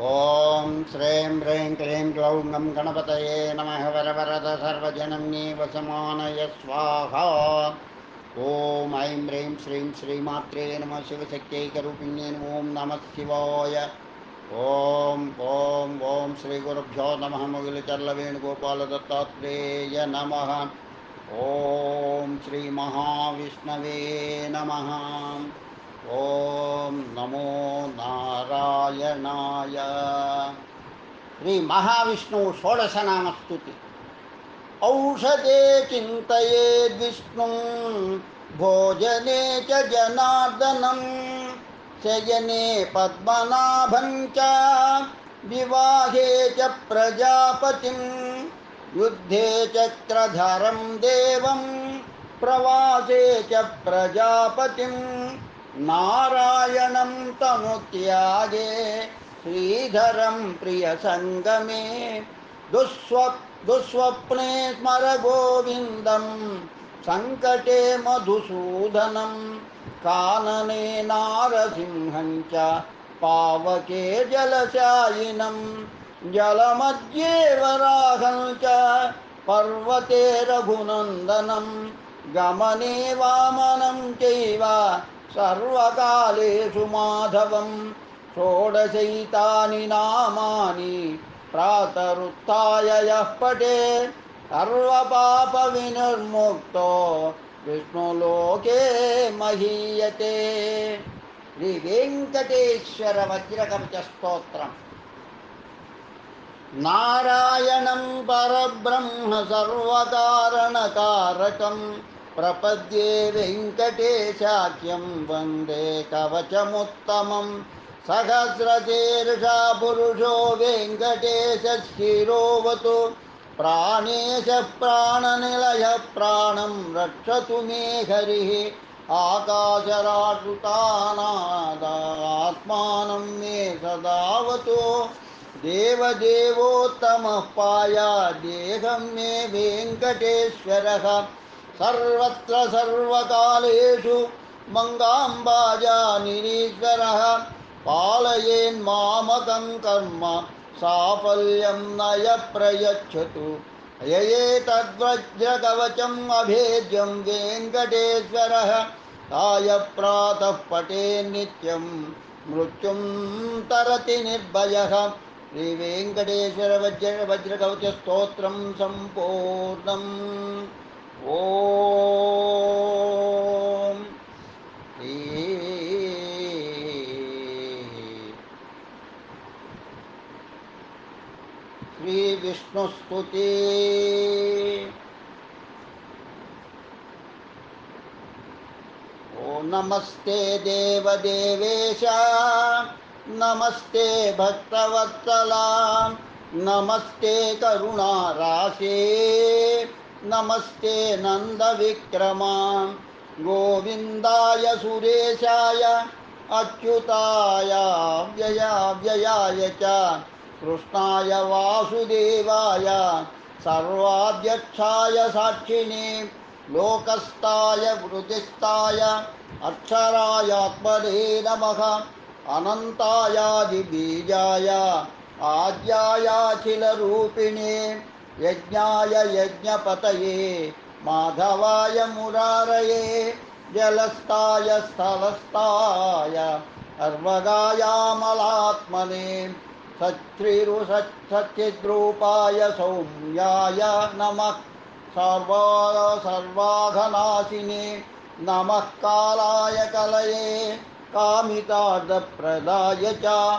ॐ श्रीं ह्रीं क्लीं ग्लौं गं गणपतये नमः वरवरद सर्वजनन्ये वसमानय स्वाहा। ॐ ऐं ह्रीं श्रीं श्रीमात्रे नमः शिवशक्त्यैकरूपिण्ये ॐ नमः शिवाय। ॐ ॐ ॐ श्रीगुरुभ्यो नमः मुगिलचर्लवेणुगोपालदत्तात्रेय नमः। ॐ श्रीमहाविष्णवे नमः। ओम नमो नारायणाय। श्रीमहाविष्णु षोडशनामस्तुति। औषधे विष्णु, भोजने च जनार्दनं शयने पद्मनाभं च, विवाहे च प्रजापतिं युद्धे चक्रधरं देवं प्रवासे च प्रजापतिम् नारायणं तनुत्यागे श्रीधरं प्रियसङ्गमे, दुःस्व, दुःस्वप्ने स्मर गोविन्दं सङ्कटे मधुसूदनं, कानने नारसिंहं च, पावके जलशायिनं जलमध्येवराहं च, पर्वते रघुनन्दनं, गमने वामनं चैव సర్వకాలేషు మాధవం. షోడశైతాని నామాని ప్రాతరుత్య పటే. సర్వపాప వినిర్ముక్తో విష్ణులోకే మహీయతే. శ్రీ వెంకటేశ్వర వజ్రకవిచ స్తోత్రం నారాయణం పరబ్రహ్మ సర్వకారణకారకం प्रपद्ये वेङ्कटेशाख्यं वंदे कवचमुत्तमम्। सहस्रशीर्षा पुरुषो वेङ्कटेशशिरोवतु। प्राणेश प्राणनिलय प्राणं रक्षतु मे हरिः। आकाशराटुतानादात्मानं मे सदावतु। देवदेवोत्तमः पाया देहं मे वेङ्कटेश्वरः। सर्वत्र सर्वकालेषु मङ्गाम्बाजानिरीश्वरः पालयेन्मामकं कर्म साफल्यं नय प्रयच्छतु यये ययेतद्वज्रकवचम् अभेद्यं वेङ्कटेश्वरः आय प्रातः पटे नित्यं मृत्युं तरति निर्भयः। श्रीवेङ्कटेश्वरवज्र वज्रकवचस्तोत्रं सम्पूर्णम्। ॐ श्रीविष्णुस्तुति ॐ नमस्ते देवदेवेश नमस्ते भक्तवत्सला नमस्ते करुणाराशे। नमस्ते नन्दविक्रमा गोविन्दाय सुरेशाय, अच्युताय व्ययाव्ययाय च, कृष्णाय वासुदेवाय, सर्वाध्यक्षाय साक्षिणे, लोकस्थाय वृदिस्थाय अक्षरायात्मने नमः, अनन्तायादिबीजाय, आद्यायाखिलरूपिणे। यज्ञाय यज्ञपतये, माधवाय मुरारये जलस्थाय स्थलस्थाय अर्वगायामलात्मने सच्चिद्रूपाय सौम्याय नमः। सर्वा, सर्वाघनाशिने नमः कालाय कलये कामितार्थप्रदाय च,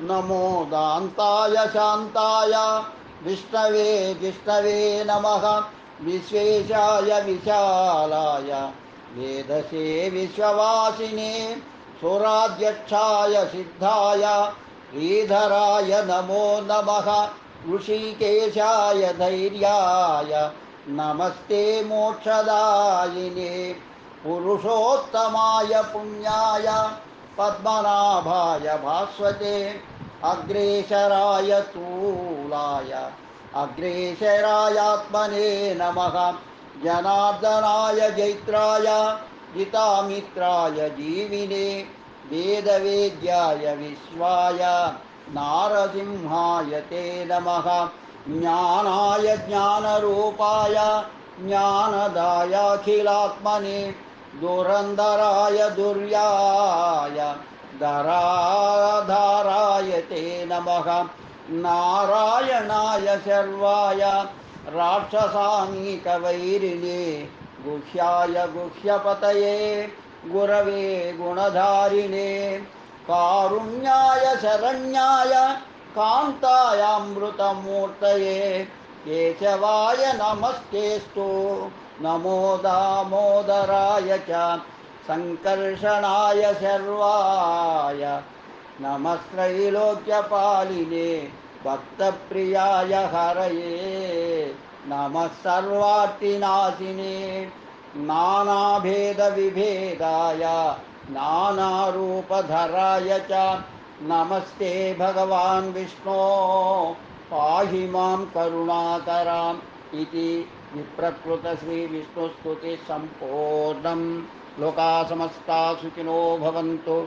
नमो दान्ताय शान्ताय विष्णवे विष्णवे नमः। विश्वेशाय, विशालाय। वेदसे, विश्ववासिने। सुराध्यक्षाय सिद्धाय। श्रीधराय, नमो नमः। ऋषिकेशाय, धैर्याय। नमस्ते मोक्षदायिने। पुरुषोत्तमाय, पुण्याय। पद्मनाभाय, भास्वते। अग्रेसराय तूलाय अग्रेसरायात्मने नमः। जनार्दनाय, जैत्राय जितामित्राय जीविने, वेदवेद्याय, विश्वाय, नारसिंहाय ते नमः। ज्ञानाय, ज्ञानरूपाय, ज्ञानदायाखिलात्मने दुरन्धराय दुर्याय नमः नारायणाय सर्वाय राक्षसानीकवैरिणे गुह्याय गुह्यपतये गुरवे गुणधारिणे कारुण्याय शरण्याय कान्तायामृतमूर्तये केशवाय नमस्तेस्तु नमो दामोदराय च सङ्कर्षणाय सर्वाय नमस्त्रैलोक्यपालिने भक्तप्रियाय हरये। नमः सर्वार्तिनाशिने नानाभेदविभेदाय, नानारूपधराय च। नमस्ते भगवान् विष्णो। पाहि माँ करुणाकराम् इति विप्रकृतश्रीविष्णुस्तुतिसम्पूर्णं लोका समस्ता सुखिनो भवन्तु।